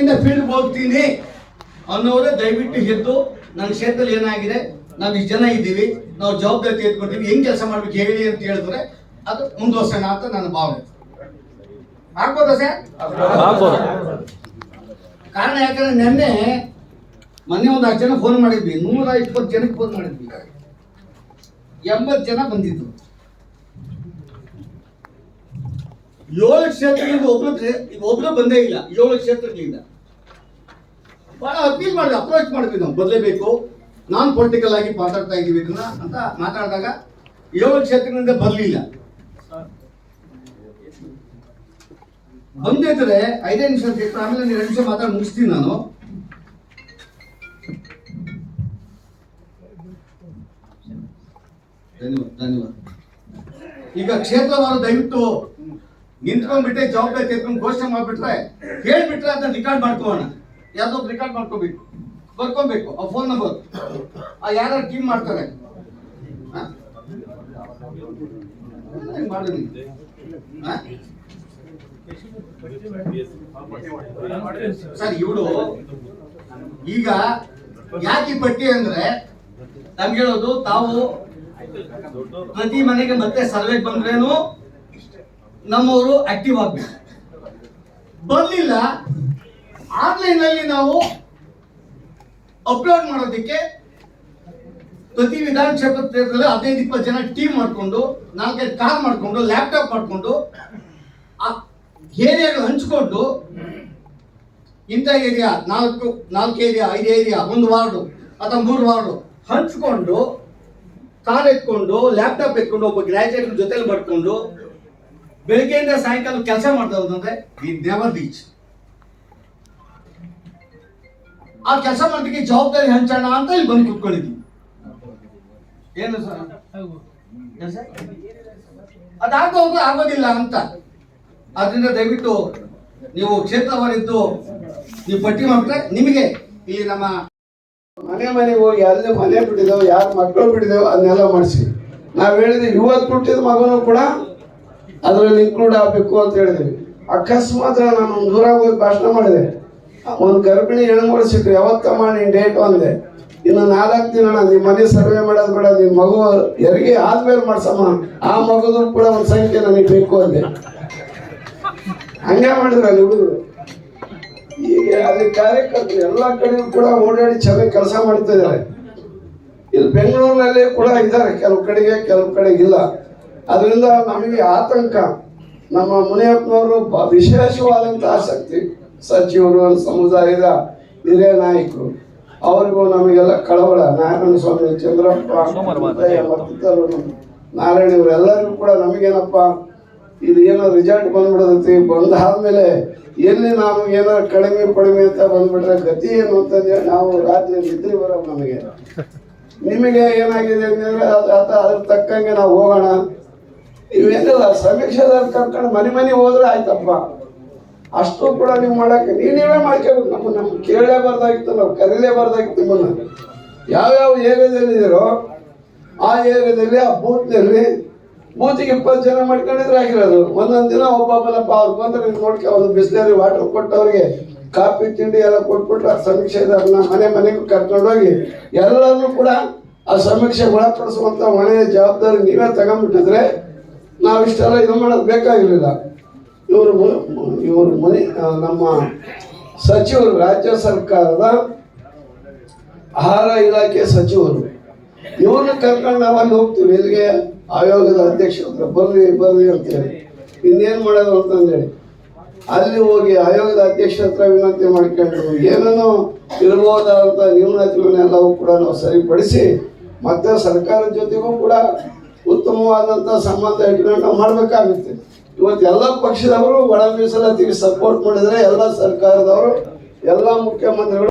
ನಾಳೆಯಿಂದ ಫೀಲ್ಡ್ ಹೋಗ್ತೀನಿ ಅನ್ನೋರೇ ದಯವಿಟ್ಟು ಎದ್ದು ನನ್ನ ಕ್ಷೇತ್ರದಲ್ಲಿ ಏನಾಗಿದೆ? ನಾವು ಇಷ್ಟು ಜನ ಇದ್ದೀವಿ. ನಾವು ಜವಾಬ್ದಾರಿ ತೆಗೆದುಕೊಳ್ತೀವಿ. ಹೆಂಗ್ ಕೆಲಸ ಮಾಡ್ಬೇಕು ಹೇಳಿ ಅಂತ ಹೇಳಿದ್ರೆ ಅದು ಮುಂದುವರ್ಸೋಣ ಅಂತ ನನ್ನ ಭಾವನೆ. ಆಗ್ಬೋದಾ ಸರ್? ಕಾರಣ ಯಾಕಂದ್ರೆ ನಿನ್ನೆ ಮೊನ್ನೆ ಒಂದು ಹತ್ತು ಜನ ಫೋನ್ ಮಾಡಿದ್ವಿ. ನೂರ ಇಪ್ಪತ್ತು ಜನಕ್ಕೆ ಫೋನ್ ಮಾಡಿದ್ವಿ. ಎಂಬತ್ತು ಜನ ಬಂದಿದ್ರು. ಏಳು ಕ್ಷೇತ್ರದಿಂದ ಒಬ್ರು ಒಬ್ರು ಬಂದೇ ಇಲ್ಲ. ಏಳು ಕ್ಷೇತ್ರಗಳಿಂದ. ಬಹಳ ಅಪೀಲ್ ಮಾಡಿದ್ವಿ ಅಪ್ರೋಚ್ ಮಾಡಿದ್ವಿ ನಾವು ಬದಲೇಬೇಕು. ನಾನ್ ಪೊಲಿಟಿಕಲ್ ಆಗಿ ಮಾತಾಡ್ತಾ ಇದ್ದೀವಿ ಇದನ್ನ ಅಂತ ಮಾತಾಡಿದಾಗ ಏಳು ಕ್ಷೇತ್ರದಿಂದ ಬರಲಿಲ್ಲ. ಬಂದಿದ್ರೆ ಐದೇ ನಿಮಿಷ ಕ್ಷೇತ್ರ, ಆಮೇಲೆ ಎರಡು ನಿಮಿಷ ಮಾತಾಡಿ ಮುಗಿಸ್ತೀನಿ ನಾನು. ಧನ್ಯವಾದ ಧನ್ಯವಾದ. ಈಗ ಕ್ಷೇತ್ರವಾರ ದಯವಿಟ್ಟು ನಿಂತ್ಕೊಂಡ್ಬಿಟ್ಟೆ, ಜವಾಬ್ದಾರಿ ತೆಗೆದ್ಕೊಂಡು ಘೋಷಣೆ ಮಾಡ್ಬಿಟ್ರೆ, ಹೇಳ್ಬಿಟ್ರೆ ಅದನ್ನ ರೆಕಾರ್ಡ್ ಮಾಡ್ಕೋಣ ಯಾವ್ದೋ ರೆಕಾರ್ಡ್ ಮಾಡ್ಕೋಬೇಕು. ಬರ್ಕೊಬೇಕು, ಆ ಫೋನ್ ನಂಬರ್ ಆ ಯಾರು ಟೀಮ್ ಮಾಡ್ತಾರೆ? ಸರ್, ಇವಳು. ಈಗ ಯಾಕೆ ಪಟ್ಟಿ ಅಂದ್ರೆ ನಮ್ಗೆ ಹೇಳೋದು, ತಾವು ಪ್ರತಿ ಮನೆಗೆ ಮತ್ತೆ ಸರ್ವೆ ಬಂದ್ರೇನು ನಮ್ಮವರು ಆಕ್ಟಿವ್ ಆಗ್ಬೇಕು. ಬರ್ಲಿಲ್ಲ. ಆನ್ಲೈನ್ ಅಲ್ಲಿ ನಾವು ಅಪ್ಲೋಡ್ ಮಾಡೋದಕ್ಕೆ ಪ್ರತಿ ವಿಧಾನ ಕ್ಷೇತ್ರದಲ್ಲಿ ಹದಿನೈದು, ಇಪ್ಪತ್ತು ಜನ ಟೀಮ್ ಮಾಡಿಕೊಂಡು, ನಾಲ್ಕೈದು ಕಾರ್ ಮಾಡಿಕೊಂಡು ಲ್ಯಾಪ್ಟಾಪ್ ಮಾಡಿಕೊಂಡು, ಆ ಏರಿಯಾಗಳು ಹಂಚ್ಕೊಂಡು, ಇಂಥ ಏರಿಯಾ ನಾಲ್ಕು ನಾಲ್ಕು ಏರಿಯಾ ಐದು ಏರಿಯಾ ಒಂದು ವಾರ್ಡು ಅಥವಾ ಮೂರು ವಾರ್ಡು ಹಂಚ್ಕೊಂಡು ಕಾರ್ ಎತ್ಕೊಂಡು ಲ್ಯಾಪ್ಟಾಪ್ ಎತ್ಕೊಂಡು, ಒಬ್ಬ ಗ್ರಾಜುಯೇಟ್ ಜೊತೆಲಿ ಮಾಡ್ಕೊಂಡು ಬೆಳಿಗ್ಗೆಯಿಂದ ಸಾಯಂಕಾಲ ಕೆಲಸ ಮಾಡ್ತಾ ಅಂದ್ರೆ ವಿ ನೆವರ್ ರೀಚ್ ಆ ಕೆಲಸ ಮಾಡೋದಕ್ಕೆ ಜವಾಬ್ದಾರಿ ಹಂಚೋಣ ಅಂತ ಇಲ್ಲಿ ಬಂದು ಕುತ್ಕೊಂಡಿದ್ವಿ. ಏನು ಸರ್? ಅದಾಗೋದು ಆಗೋದಿಲ್ಲ ಅಂತ. ಅದರಿಂದ ದಯವಿಟ್ಟು ನೀವು ಕ್ಷೇತ್ರವರಿದ್ದು ನೀವು ಪಟ್ಟಿ ಮಾಡಿದ್ರೆ ನಿಮಗೆ ಇಲ್ಲಿ ನಮ್ಮ ಮನೆ ಮನೆಗೆ ಹೋಗಿ ಅಲ್ಲಿ ಮನೆ ಬಿಟ್ಟಿದ್ದೇವೆ ಯಾರು ಮಕ್ಕಳು ಬಿಟ್ಟಿದ್ದೇವೆ ಅದನ್ನೆಲ್ಲ ಮಾಡಿಸಿ. ನಾವು ಹೇಳಿದ್ವಿ ಇವತ್ತು ಹುಟ್ಟಿದ ಮಗನು ಕೂಡ ಅದರಲ್ಲಿ ಇನ್ಕ್ಲೂಡ್ ಆಗಬೇಕು ಅಂತ ಹೇಳಿದ್ವಿ ಅಕಸ್ಮಾತ್ ನಾನು ಒಂದು ದೂರ ಹೋಗಿ ಭಾಷಣ ಮಾಡಿದೆ. ಒಂದು ಗರ್ಭಿಣಿ ಹೆಣ್ಮಗಳು ಸಿಕ್ಕರು ಯಾವತ್ತ ಮಾಡಿ ಡೇಟ್ ಒಂದೆ. ಇನ್ನು ನಾಲ್ಕು ದಿನ ನಿಮ್ಮ ಮನೆ ಸರ್ವೆ ಮಾಡೋದು ಬೇಡ ನಿಮ್ಮ ಮಗು ಹೆರಿಗೆ ಆದ್ಮೇಲೆ ಮಾಡ್ಸಮ್ಮ. ಆ ಮಗುದು ಕೂಡ ಒಂದು ಸಂಖ್ಯೆ ನನಗೆ ಬೇಕು ಅಂದೆ. ಹಂಗೆ ಮಾಡಿದ್ರು ಅಲ್ಲಿ ಹುಡುಗರು. ಈಗ ಅಲ್ಲಿ ಕಾರ್ಯಕರ್ತರು ಎಲ್ಲ ಕಡೆಯೂ ಕೂಡ ಓಡಾಡಿ ಚೆನ್ನಾಗಿ ಕೆಲಸ ಮಾಡ್ತಾ ಇದ್ದಾರೆ. ಇಲ್ಲಿ ಬೆಂಗಳೂರಿನಲ್ಲಿ ಕೂಡ ಇದ್ದಾರೆ. ಕೆಲವು ಕಡೆಗೆ, ಕೆಲವು ಇಲ್ಲ. ಅದರಿಂದ ನಮಗೆ ಆತಂಕ. ನಮ್ಮ ಮುನಿಯಪ್ಪನವರು ವಿಶೇಷವಾದಂಥ ಆಸಕ್ತಿ. ಸಚಿವರು ಸಮುದಾಯದ ಹಿರಿಯ ನಾಯಕರು. ಅವರಿಗೂ ನಮಗೆಲ್ಲ ಕಳವಳ. ನಾರಾಯಣ ಸ್ವಾಮಿ ಚಂದ್ರಪ್ಪ ಮತ್ತಿತರರು ನಾರಾಯಣ ಇವರೆಲ್ಲರಿಗೂ ಕೂಡ ನಮಗೇನಪ್ಪ ಇದು ಏನೋ ರಿಸಲ್ಟ್ ಬಂದಾದ ಬಂದಾದ್ಮೇಲೆ ಎಲ್ಲಿ ನಾವು ಏನೋ ಕಡಿಮೆ ಕಡಿಮೆ ಅಂತ ಬಂದ್ಬಿಟ್ರೆ ಗತಿ ಏನು ಅಂತಂದ್ರೆ ನಾವು ರಾತ್ರಿ ನಿದ್ರೆ ಬರೋ ನಮಗೆ. ನಿಮಗೆ ಏನಾಗಿದೆ ಅದು ಅದ್ರ ತಕ್ಕಂಗೆ ನಾವು ಹೋಗೋಣ. ಇವೇನಿಲ್ಲ ಸಮೀಕ್ಷೆದಾರ ಕರ್ಕೊಂಡು ಮನೆ ಮನೆ ಹೋದ್ರೆ ಆಯ್ತಪ್ಪ. ಅಷ್ಟು ಕೂಡ ನೀವು ಮಾಡಕ್ಕೆ ನೀವು ನೀವೇ ಮಾಡ್ಕೋಬೇಕು. ನಮ್ಮ ನಮ್ಗೆ ಕೇಳಲೇಬಾರ್ದಾಗಿತ್ತು, ನಾವು ಕರೀಲೇಬಾರ್ದಾಗಿತ್ತು ನಿಮ್ಮನ್ನ. ಯಾವ್ಯಾವ ಏರಿಯಾದಲ್ಲಿ ಇದೀರೋ ಆ ಏರಿಯಾದಲ್ಲಿ, ಆ ಬೂತ್ನಲ್ಲಿ ಬೂತಿಗೆ ಇಪ್ಪತ್ತು ಜನ ಮಾಡ್ಕೊಂಡಿದ್ರೆ ಆಗಿರೋದು. ಒಂದೊಂದು ದಿನ ಒಬ್ಬೊಬ್ಬನಪ್ಪ ಅವ್ರು ಬಂದ್ರೆ ನೋಡ್ಕೊ ಒಂದು ಬಿಸ್ಲೇರಿ ವಾಟರ್ ಕೊಟ್ಟು ಅವ್ರಿಗೆ ಕಾಫಿ, ತಿಂಡಿ ಎಲ್ಲ ಕೊಟ್ಬಿಟ್ಟು ಆ ಸಮೀಕ್ಷೆದಾರನ್ನ ಮನೆ ಮನೆಗೂ ಕರ್ಕೊಂಡೋಗಿ ಎಲ್ಲರನ್ನೂ ಕೂಡ ಆ ಸಮೀಕ್ಷೆ ಒಳಪಡಿಸುವಂಥ ಮನೆಯ ಜವಾಬ್ದಾರಿ ನೀವೇ ತಗೊಂಡ್ಬಿಟ್ಟಿದ್ರೆ ನಾವು ಇಷ್ಟೆಲ್ಲ ಇದು ಮಾಡೋದು ಬೇಕಾಗಿರಲಿಲ್ಲ. ಇವರು ಇವರು ಮನೆ ನಮ್ಮ ಸಚಿವರು, ರಾಜ್ಯ ಸರ್ಕಾರದ ಆಹಾರ ಇಲಾಖೆ ಸಚಿವರು. ಇವ್ರನ್ನ ಕರ್ಕೊಂಡು ನಾವು ಅಲ್ಲಿ ಹೋಗ್ತೀವಿ. ಇಲ್ಲಿಗೆ ಆಯೋಗದ ಅಧ್ಯಕ್ಷ ಹತ್ರ ಬರ್ರಿ ಬರ್ರಿ ಅಂತೇಳಿ. ಇನ್ನೇನು ಮಾಡೋದು ಅಂತಂದೇಳಿ ಅಲ್ಲಿ ಹೋಗಿ ಆಯೋಗದ ಅಧ್ಯಕ್ಷ ಹತ್ರ ವಿನಂತಿ ಮಾಡ್ಕೊಂಡು ಏನೇನೋ ಇರ್ಬೋದಾದಂಥ ನ್ಯೂನತೆಗಳನ್ನೆಲ್ಲವೂ ಕೂಡ ನಾವು ಸರಿಪಡಿಸಿ ಮತ್ತೆ ಸರ್ಕಾರದ ಜೊತೆಗೂ ಕೂಡ ಉತ್ತಮವಾದಂಥ ಸಂಬಂಧ ಇಟ್ಕೊಂಡು ನಾವು ಮಾಡಬೇಕಾಗುತ್ತೆ. ಇವತ್ತು ಎಲ್ಲ ಪಕ್ಷದವರು ಒಳ ಮೀಸಲಾತಿಗೆ ಸಪೋರ್ಟ್ ಮಾಡಿದರೆ ಎಲ್ಲ ಸರ್ಕಾರದವರು, ಎಲ್ಲ ಮುಖ್ಯಮಂತ್ರಿಗಳು